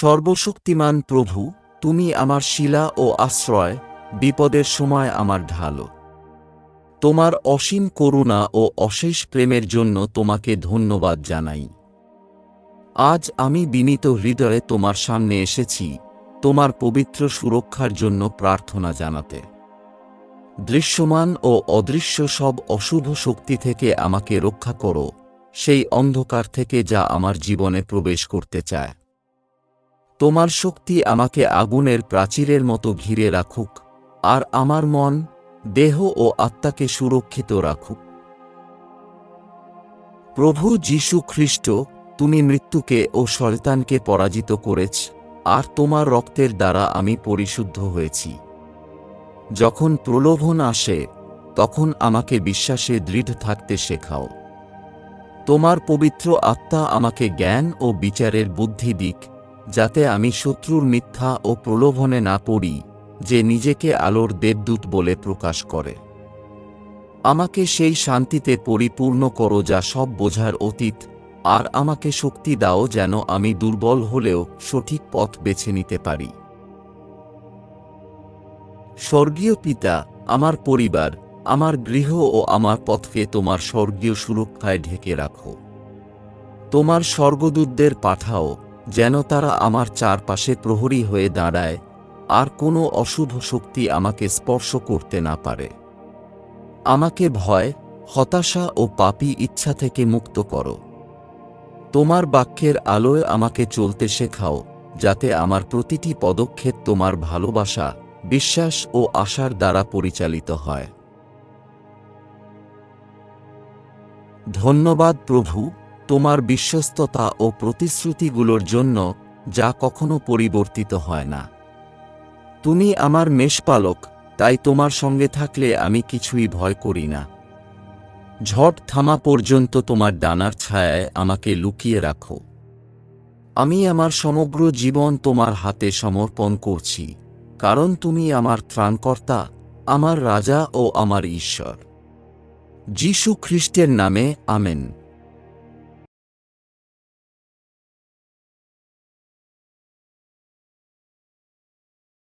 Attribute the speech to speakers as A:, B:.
A: সর্বশক্তিমান প্রভু, তুমি আমার শিলা ও আশ্রয়, বিপদের সময় আমার ঢালো। তোমার অসীম করুণা ও অশেষ প্রেমের জন্য তোমাকে ধন্যবাদ জানাই। আজ আমি বিনীত হৃদয়ে তোমার সামনে এসেছি, তোমার পবিত্র সুরক্ষার জন্য প্রার্থনা জানাতে। দৃশ্যমান ও অদৃশ্য সব অশুভ শক্তি থেকে আমাকে রক্ষা করো, সেই অন্ধকার থেকে যা আমার জীবনে প্রবেশ করতে চায়। তোমার শক্তি আমাকে আগুনের প্রাচীরের মতো ঘিরে রাখুক, আর আমার মন, দেহ ও আত্মাকে সুরক্ষিত রাখুক। প্রভু যীশু খ্রিস্ট, তুমি মৃত্যুকে ও শয়তানকে পরাজিত করেছ, আর তোমার রক্তের দ্বারা আমি পরিশুদ্ধ হয়েছি। যখন প্রলোভন আসে, তখন আমাকে বিশ্বাসে দৃঢ় থাকতে শেখাও। তোমার পবিত্র আত্মা আমাকে জ্ঞান ও বিচারের বুদ্ধি দিক যাতে আমি শত্রুর মিথ্যা ও প্রলোভনে না পড়ি, যে নিজেকে আলোর দেবদূত বলে প্রকাশ করে। আমাকে সেই শান্তিতে পরিপূর্ণ করো যা সব বোঝার অতীত, আর আমাকে শক্তি দাও যেন আমি দুর্বল হলেও সঠিক পথ বেছে নিতে পারি। স্বর্গীয় পিতা, আমার পরিবার, আমার গৃহ ও আমার পথকে তোমার স্বর্গীয় সুরক্ষায় ঢেকে রাখো। তোমার স্বর্গদূতদের পাঠাও যেন তারা আমার চারপাশে প্রহরী হয়ে দাঁড়ায়, আর কোনো অশুভ শক্তি আমাকে স্পর্শ করতে না পারে। আমাকে ভয়, হতাশা ও পাপী ইচ্ছা থেকে মুক্ত করো। তোমার বাক্যের আলোয় আমাকে চলতে শেখাও, যাতে আমার প্রতিটি পদক্ষেপ তোমার ভালোবাসা, বিশ্বাস ও আশার দ্বারা পরিচালিত হয়। ধন্যবাদ প্রভু। তোমার বিশ্বস্ততা ও প্রতিশ্রুতিগুলোর জন্য যা কখনো পরিবর্তিত হয় না। তুমি আমার মেষপালক, তাই তোমার সঙ্গে থাকলে আমি কিছুই ভয় করি না। ঝড় থামা পর্যন্ত তোমার ডানার ছায়ায় আমাকে লুকিয়ে রাখো। আমি আমার সমগ্র জীবন তোমার হাতে সমর্পণ করছি, কারণ তুমি আমার ত্রাণকর্তা, আমার রাজা ও আমার ঈশ্বর। যীশু খ্রিস্টের নামে, আমেন।